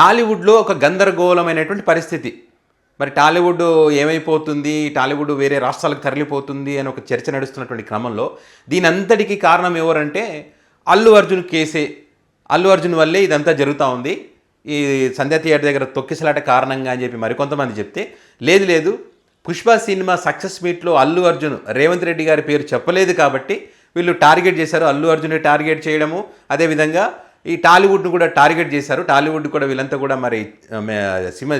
టాలీవుడ్లో ఒక గందరగోళమైనటువంటి పరిస్థితి. మరి టాలీవుడ్ ఏమైపోతుంది? టాలీవుడ్ వేరే రాష్ట్రాలకు తరలిపోతుంది అని ఒక చర్చ నడుస్తున్నటువంటి క్రమంలో దీని అంతటికి కారణం ఎవరంటే అల్లు అర్జున్ కేసే. అల్లు అర్జున్ వల్లే ఇదంతా జరుగుతూ ఉంది. ఈ సంధ్యా థియేటర్ దగ్గర తొక్కిసలాట కారణంగా అని చెప్పి మరికొంతమంది చెప్తే లేదు లేదు పుష్ప సినిమా సక్సెస్ మీట్లో అల్లు అర్జున్ రేవంత్ రెడ్డి గారి పేరు చెప్పలేదు కాబట్టి వీళ్ళు టార్గెట్ చేశారు. అల్లు అర్జున్ టార్గెట్ చేయడము. అదేవిధంగా ఈ టాలీవుడ్ను కూడా టార్గెట్ చేశారు. టాలీవుడ్ కూడా వీళ్ళంతా కూడా మరి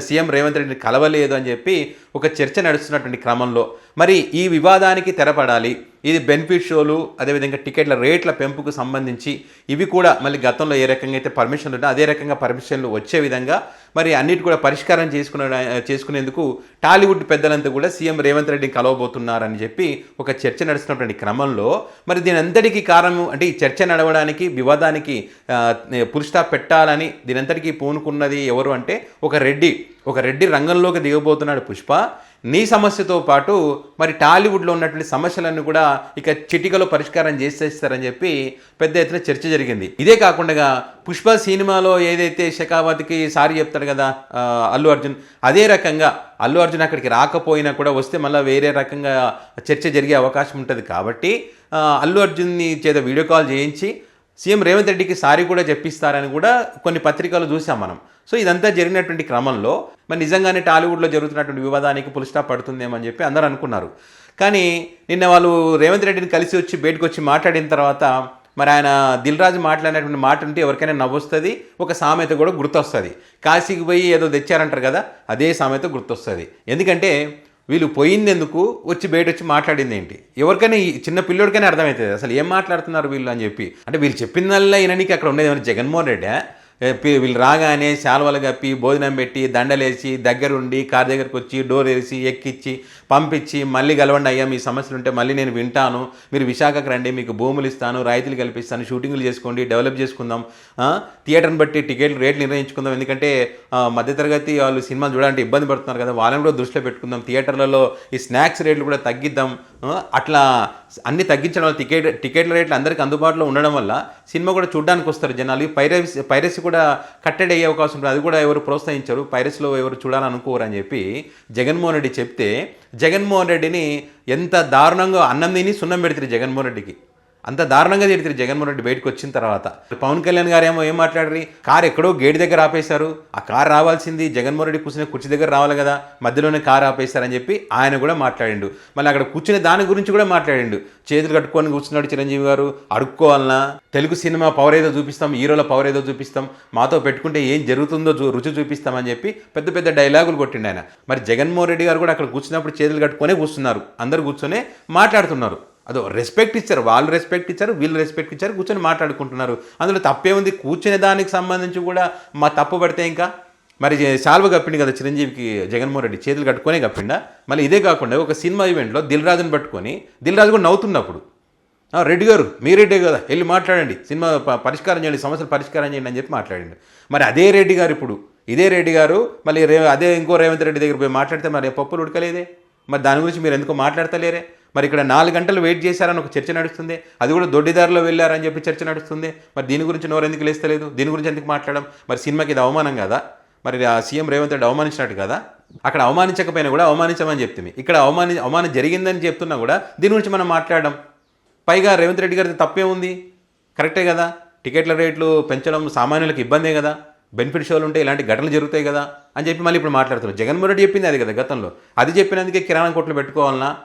సీఎం రేవంత్ రెడ్డిని కలవలేదు అని చెప్పి ఒక చర్చ నడుస్తున్నటువంటి క్రమంలో. మరి ఈ వివాదానికి తెరపడాలి. ఇది బెనిఫిట్ షోలు అదేవిధంగా టికెట్ల రేట్ల పెంపుకు సంబంధించి ఇవి కూడా మళ్ళీ గతంలో ఏ రకంగా అయితే పర్మిషన్లు ఉన్నా అదే రకంగా పర్మిషన్లు వచ్చే విధంగా మరి అన్నిటి కూడా పరిష్కారం చేసుకునే చేసుకునేందుకు టాలీవుడ్ పెద్దలంతా కూడా సీఎం రేవంత్ రెడ్డిని కలవబోతున్నారని చెప్పి ఒక చర్చ నడుస్తున్నటువంటి క్రమంలో మరి దీని అంతటికీ కారణం అంటే ఈ చర్చ నడవడానికి వివాదానికి పురుషా పెట్టాలని దీనంతటికీ పూనుకున్నది ఎవరు అంటే ఒక రెడ్డి ఒక రెడ్డి రంగంలోకి దిగబోతున్నాడు పుష్ప. నీ సమస్యతో పాటు మరి టాలీవుడ్లో ఉన్నటువంటి సమస్యలన్నీ కూడా ఇక చిటికలో పరిష్కారం చేసేస్తారని చెప్పి పెద్ద ఎత్తున చర్చ జరిగింది. ఇదే కాకుండా పుష్ప సినిమాలో ఏదైతే శకావతికి సారీ చెప్తాడు కదా అల్లు అర్జున్ అదే రకంగా అల్లు అర్జున్ అక్కడికి రాకపోయినా కూడా వస్తే మళ్ళీ వేరే రకంగా చర్చ జరిగే అవకాశం ఉంటుంది కాబట్టి అల్లు అర్జున్ని చేత వీడియో కాల్ చేయించి సీఎం రేవంత్ రెడ్డికి సారీ కూడా చెప్పిస్తారని కూడా కొన్ని పత్రికలు చూసాం మనం. సో ఇదంతా జరిగినటువంటి క్రమంలో మరి నిజంగానే టాలీవుడ్లో జరుగుతున్నటువంటి వివాదానికి పులిస్టాప్ పడుతుందేమని చెప్పి అందరూ అనుకున్నారు. కానీ నిన్న వాళ్ళు రేవంత్ రెడ్డిని కలిసి వచ్చి బయటకు వచ్చి మాట్లాడిన తర్వాత మరి ఆయన దిల్ రాజు మాట్లాడినటువంటి మాట ఉంటే ఎవరికైనా నవ్వొస్తుంది ఒక సామెత కూడా గుర్తొస్తుంది. కాశీకి పోయి ఏదో తెచ్చారంటారు కదా అదే సామెత గుర్తొస్తుంది. ఎందుకంటే వీళ్ళు పోయింది ఎందుకు వచ్చి బయట వచ్చి మాట్లాడింది ఏంటి ఎవరికైనా ఈ చిన్న పిల్లోడికైనా అర్థమవుతుంది అసలు ఏం మాట్లాడుతున్నారు వీళ్ళు అని చెప్పి. అంటే వీళ్ళు చెప్పిందల్లా వినడానికి అక్కడ ఉండేది ఏమైనా జగన్మోహన్ రెడ్డి వీళ్ళు రాగానే శాల్వలు కప్పి భోజనం పెట్టి దండలేసి దగ్గరుండి కారు దగ్గరకు వచ్చి డోర్ వేసి ఎక్కిచ్చి పంపించి మళ్ళీ కలవండి అయ్యా మీ సమస్యలు ఉంటే మళ్ళీ నేను వింటాను. మీరు విశాఖకు రండి మీకు భూములు ఇస్తాను రాయితీలు కల్పిస్తాను షూటింగ్లు చేసుకోండి డెవలప్ చేసుకుందాం. థియేటర్ని బట్టి టికెట్లు రేట్లు నిర్ణయించుకుందాం. ఎందుకంటే మధ్యతరగతి వాళ్ళు సినిమా చూడాలంటే ఇబ్బంది పడుతున్నారు కదా. వాళ్ళని కూడా దృష్టిలో పెట్టుకుందాం. థియేటర్లలో ఈ స్నాక్స్ రేట్లు కూడా తగ్గిద్దాం. అట్లా అన్ని తగ్గించడం వల్ల టికెట్ టికెట్ల రేట్లు అందరికీ అందుబాటులో ఉండడం వల్ల సినిమా కూడా చూడడానికి వస్తారు జనాలు. పైరసీ పైరసీ కూడా కట్టడి అయ్యే అవకాశం ఉంటుంది. అది కూడా ఎవరు ప్రోత్సహించరు. పైరసీలో ఎవరు చూడాలనుకోరు అని చెప్పి జగన్మోహన్ రెడ్డి చెప్తే జగన్మోహన్ రెడ్డిని ఎంత దారుణంగా అన్నం తిని సున్నం పెడుతుంది జగన్మోహన్ రెడ్డికి. అంత దారుణంగా తిడుతుంది జగన్మోహన్ రెడ్డి బయటకు వచ్చిన తర్వాత. పవన్ కళ్యాణ్ గారు ఏమో ఏం మాట్లాడరు? కారు ఎక్కడో గేట్ దగ్గర ఆపేశారు. ఆ కారు రావాల్సింది జగన్మోహన్ రెడ్డి కూర్చునే కుర్చీ దగ్గర రావాలి కదా మధ్యలోనే కారు ఆపేశారని చెప్పి ఆయన కూడా మాట్లాడిండు. మళ్ళీ అక్కడ కూర్చునే దాని గురించి కూడా మాట్లాడిండు. చేతులు కట్టుకొని కూర్చున్నాడు చిరంజీవి గారు. అడుక్కోవాలన్నా తెలుగు సినిమా పవర్ ఏదో చూపిస్తాం హీరోల పవర్ ఏదో చూపిస్తాం మాతో పెట్టుకుంటే ఏం జరుగుతుందో చూ- రుచి చూపిస్తామని చెప్పి పెద్ద పెద్ద డైలాగులు కొట్టిండు ఆయన. మరి జగన్మోహన్ రెడ్డి గారు కూడా అక్కడ కూర్చున్నప్పుడు చేతులు కట్టుకునే కూర్చున్నారు. అందరు కూర్చొని మాట్లాడుతున్నారు. అదో రెస్పెక్ట్ ఇచ్చారు వాళ్ళు రెస్పెక్ట్ ఇచ్చారు వీళ్ళు రెస్పెక్ట్ ఇచ్చారు కూర్చొని మాట్లాడుకుంటున్నారు. అందులో తప్పే ఉంది కూర్చునే దానికి సంబంధించి కూడా మా తప్పు పడితే ఇంకా? మరి శాల్వ కప్పిండు కదా చిరంజీవికి జగన్మోహన్ రెడ్డి చేతులు కట్టుకొనే కప్పిండా? మళ్ళీ ఇదే కాకుండా ఒక సినిమా ఈవెంట్లో దిల్ రాజుని పట్టుకొని దిల్ రాజు కూడా నవ్వుతున్నప్పుడు. రెడ్డి గారు మీ రెడ్డి కదా వెళ్ళి మాట్లాడండి. సినిమా పరిష్కారం చేయండి సమస్యలు పరిష్కారం చేయండి అని చెప్పి మాట్లాడండి. మరి అదే రెడ్డి గారు ఇప్పుడు. ఇదే రెడ్డి గారు మళ్ళీ రే అదే ఇంకో రేవంత్ రెడ్డి దగ్గర పోయి మాట్లాడితే మరి పప్పులు ఉడకలేదే? మరి దాని గురించి మీరు ఎందుకో మాట్లాడతలేరే? మరి ఇక్కడ నాలుగు గంటలు వెయిట్ చేశారని ఒక చర్చ నడుస్తుంది. అది కూడా దొడ్డిదారిలో వెళ్ళారని చెప్పి చర్చ నడుస్తుంది. మరి దీని గురించి నోరు ఎందుకు లేస్తలేదు? దీని గురించి ఎందుకు మాట్లాడడం? మరి సినిమాకి ఇది అవమానం కదా? మరి ఆ సీఎం రేవంత్ రెడ్డి అవమానించినట్టు కదా? అక్కడ అవమానించకపోయినా కూడా అవమానించమని చెప్తుంది. ఇక్కడ అవమాని అవమానం జరిగిందని చెప్తున్నా కూడా దీని గురించి మనం మాట్లాడడం. పైగా రేవంత్ రెడ్డి గారిది తప్పే ఉంది. కరెక్టే కదా? టికెట్ల రేట్లు పెంచడం సామాన్యులకు ఇబ్బందే కదా? బెనిఫిట్ షోలు ఉంటే ఇలాంటి ఘటనలు జరుగుతాయి కదా? అని చెప్పి మళ్ళీ ఇప్పుడు మాట్లాడుతున్నారు. జగన్మోహన్ రెడ్డి చెప్పింది అది కదా గతంలో. అది చెప్పినందుకే కిరాణా కొట్లు పెట్టుకోవాలన్నా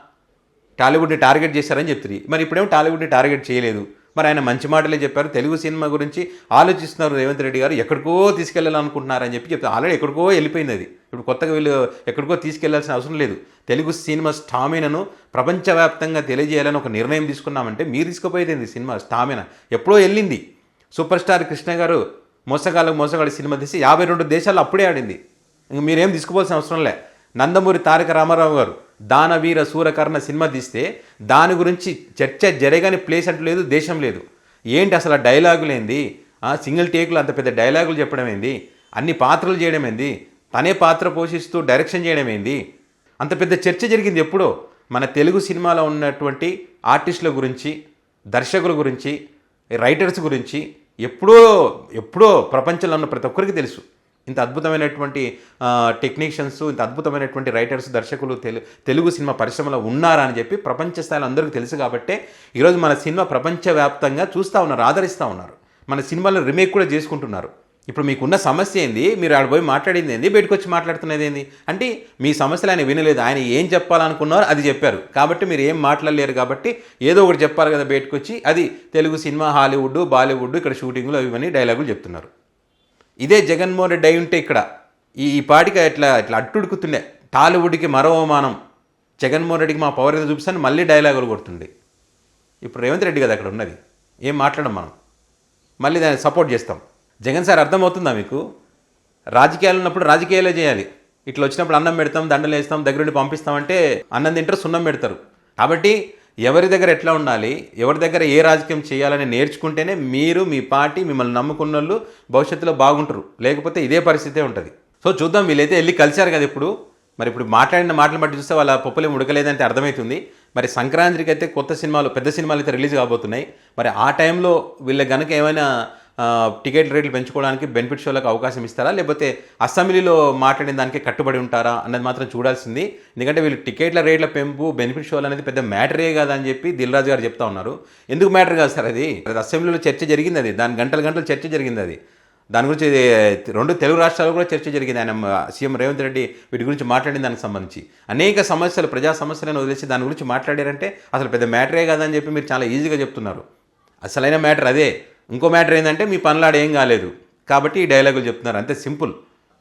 టాలీవుడ్ని టార్గెట్ చేశారని చెప్తుంది. మరి ఇప్పుడేమో టాలీవుడ్ని టార్గెట్ చేయలేదు? మరి ఆయన మంచి మాటలే చెప్పారు. తెలుగు సినిమా గురించి ఆలోచిస్తున్నారు రేవంత్ రెడ్డి గారు. ఎక్కడికో తీసుకెళ్ళాలనుకుంటున్నారని చెప్పి చెప్తారు. ఆల్రెడీ ఎక్కడికో వెళ్ళిపోయింది అది. ఇప్పుడు కొత్తగా వీళ్ళు ఎక్కడికో తీసుకెళ్ళాల్సిన అవసరం లేదు. తెలుగు సినిమా స్టామినను ప్రపంచవ్యాప్తంగా తెలియజేయాలని ఒక నిర్ణయం తీసుకున్నామంటే మీరు తీసుకుపోయేది సినిమా స్టామిన? ఎప్పుడో వెళ్ళింది. సూపర్ స్టార్ కృష్ణ గారు మోసగాళ్ళకు మోసగాళ్ళ సినిమా తీసి యాభై రెండు దేశాల్లో అప్పుడే ఆడింది. ఇంక మీరేం తీసుకోవాల్సిన అవసరం లే. నందమూరి తారక రామారావు గారు. దానవీర సూరకర్ణ సినిమా తీస్తే దాని గురించి చర్చ జరగని ప్లేస్ అంటూ లేదు దేశం లేదు. ఏంటి అసలు ఆ డైలాగులు ఏంది? ఆ సింగిల్ టేకులు అంత పెద్ద డైలాగులు చెప్పడం ఏంది? అన్ని పాత్రలు చేయడం ఏంది? తనే పాత్ర పోషిస్తూ డైరెక్షన్ చేయడం ఏంది? అంత పెద్ద చర్చ జరిగింది ఎప్పుడో? మన తెలుగు సినిమాలో ఉన్నటువంటి ఆర్టిస్టుల గురించి దర్శకుల గురించి రైటర్స్ గురించి ఎప్పుడో ఎప్పుడో ప్రపంచంలో ఉన్న ప్రతి ఒక్కరికి తెలుసు. ఇంత అద్భుతమైనటువంటి టెక్నీషియన్స్ ఇంత అద్భుతమైనటువంటి రైటర్స్ దర్శకులు తెలు తెలుగు సినిమా పరిశ్రమలో ఉన్నారా అని చెప్పి ప్రపంచ స్థాయిలో అందరికీ తెలుసు కాబట్టే ఈరోజు మన సినిమా ప్రపంచవ్యాప్తంగా చూస్తూ ఉన్నారు ఆదరిస్తూ ఉన్నారు. మన సినిమాలో రిమేక్ కూడా చేసుకుంటున్నారు. ఇప్పుడు మీకున్న సమస్య ఏంది? మీరు ఆడ పోయి మాట్లాడింది ఏంది? బయటకు వచ్చి మాట్లాడుతున్నది ఏంది? అంటే మీ సమస్యలు ఆయన వినలేదు. ఆయన ఏం చెప్పాలనుకున్నారో అది చెప్పారు. కాబట్టి మీరు ఏం మాట్లాడలేరు కాబట్టి ఏదో ఒకటి చెప్పాలి కదా బయటకు వచ్చి. అది తెలుగు సినిమా హాలీవుడ్ బాలీవుడ్ ఇక్కడ షూటింగ్లు ఇవన్నీ డైలాగులు చెప్తున్నారు. ఇదే జగన్మోహన్ రెడ్డి అయి ఉంటే ఇక్కడ. ఈ ఈ పాటికి ఇట్లా ఇట్లా అట్టుడుకుతుండే టాలీవుడ్కి మరో అవమానం. జగన్మోహన్ రెడ్డికి మా పవర్ ఏదో చూపిస్తాను మళ్ళీ డైలాగులు కొడుతుండే. ఇప్పుడు రేవంత్ రెడ్డి కదా అక్కడ ఉన్నది. ఏం మాట్లాడం మనం? మళ్ళీ దాన్ని సపోర్ట్ చేస్తాం. జగన్ సార్ అర్థమవుతుందా మీకు? రాజకీయాలు ఉన్నప్పుడు రాజకీయాలే చేయాలి. ఇట్లా వచ్చినప్పుడు అన్నం పెడతాం దండలు వేస్తాం దగ్గరుండి పంపిస్తామంటే అన్నం తింటారు సున్నం పెడతారు. కాబట్టి ఎవరి దగ్గర ఎట్లా ఉండాలి ఎవరి దగ్గర ఏ రాజకీయం చేయాలని నేర్చుకుంటేనే మీరు మీ పార్టీ మిమ్మల్ని నమ్ముకున్న వాళ్ళు భవిష్యత్తులో బాగుంటారు. లేకపోతే ఇదే పరిస్థితే ఉంటుంది. సో చూద్దాం వీళ్ళైతే వెళ్ళి కలిశారు కదా ఇప్పుడు. మరి ఇప్పుడు మాట్లాడిన మాటలు బట్టి చూస్తే వాళ్ళ పప్పులేం ఉడకలేదంటే అర్థమవుతుంది. మరి సంక్రాంతికి అయితే కొత్త సినిమాలు పెద్ద సినిమాలు అయితే రిలీజ్ కాబోతున్నాయి. మరి ఆ టైంలో వీళ్ళ గనక ఏమైనా టికెట్ రేట్లు పెంచుకోవడానికి బెనిఫిట్ షోలకు అవకాశం ఇస్తారా? లేకపోతే అసెంబ్లీలో మాట్లాడిన దానికి కట్టుబడి ఉంటారా అన్నది మాత్రం చూడాల్సింది. ఎందుకంటే వీళ్ళు టికెట్ల రేట్ల పెంపు బెనిఫిట్ షోలు అనేది పెద్ద మ్యాటరే కాదని చెప్పి దిల్ రాజు గారు చెప్తా ఉన్నారు. ఎందుకు మ్యాటర్ కాదు సార్ అది? అది అసెంబ్లీలో చర్చ జరిగింది అది. దాని గంటల గంటలు చర్చ జరిగింది అది. దాని గురించి రెండు తెలుగు రాష్ట్రాల్లో కూడా చర్చ జరిగింది. ఆయన సీఎం రేవంత్ రెడ్డి వీటి గురించి మాట్లాడిన దానికి సంబంధించి. అనేక సమస్యలు ప్రజా సమస్యలను వదిలేసి దాని గురించి మాట్లాడారంటే అసలు పెద్ద మ్యాటరే కాదని చెప్పి మీరు చాలా ఈజీగా చెప్తున్నారు. అసలైన మ్యాటర్ అదే. ఇంకో మ్యాటర్ ఏంటంటే మీ పనులాడ ఏం కాలేదు. కాబట్టి ఈ డైలాగులు చెప్తున్నారు. అంతే సింపుల్.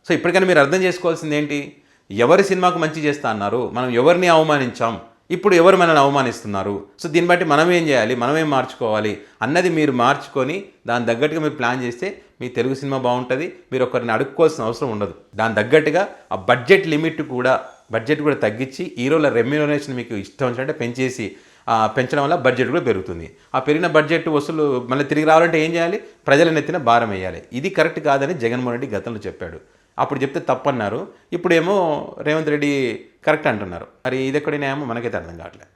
సో ఇప్పటికైనా మీరు అర్థం చేసుకోవాల్సింది ఏంటి? ఎవరి సినిమాకు మంచి చేస్తా అన్నారు? మనం ఎవరిని అవమానించాం? ఇప్పుడు ఎవరు మనల్ని అవమానిస్తున్నారు? సో దీన్ని బట్టి మనం ఏం చేయాలి? మనం ఏం మార్చుకోవాలి? అన్నది మీరు మార్చుకొని దాని తగ్గట్టుగా మీరు ప్లాన్ చేస్తే మీ తెలుగు సినిమా బాగుంటుంది. మీరు ఒకరిని అడుక్కోవాల్సిన అవసరం ఉండదు. దాని తగ్గట్టుగా ఆ బడ్జెట్ లిమిట్ కూడా బడ్జెట్ కూడా తగ్గించి హీరోల రెమ్యూనరేషన్ మీకు ఇష్టం అంటే పెంచేసి పెంచడం వల్ల బడ్జెట్ కూడా పెరుగుతుంది. ఆ పెరిగిన బడ్జెట్ వసూలు మళ్ళీ తిరిగి రావాలంటే ఏం చేయాలి? ప్రజల నెత్తిన భారం వేయాలి. ఇది కరెక్ట్ కాదని జగన్మోహన్ రెడ్డి గతంలో చెప్పాడు. అప్పుడు చెప్తే తప్పన్నారు. ఇప్పుడేమో రేవంత్ రెడ్డి కరెక్ట్ అంటున్నారు. మరి ఇది ఎక్కడైనా ఏమో మనకైతే అర్థం కావట్లేదు.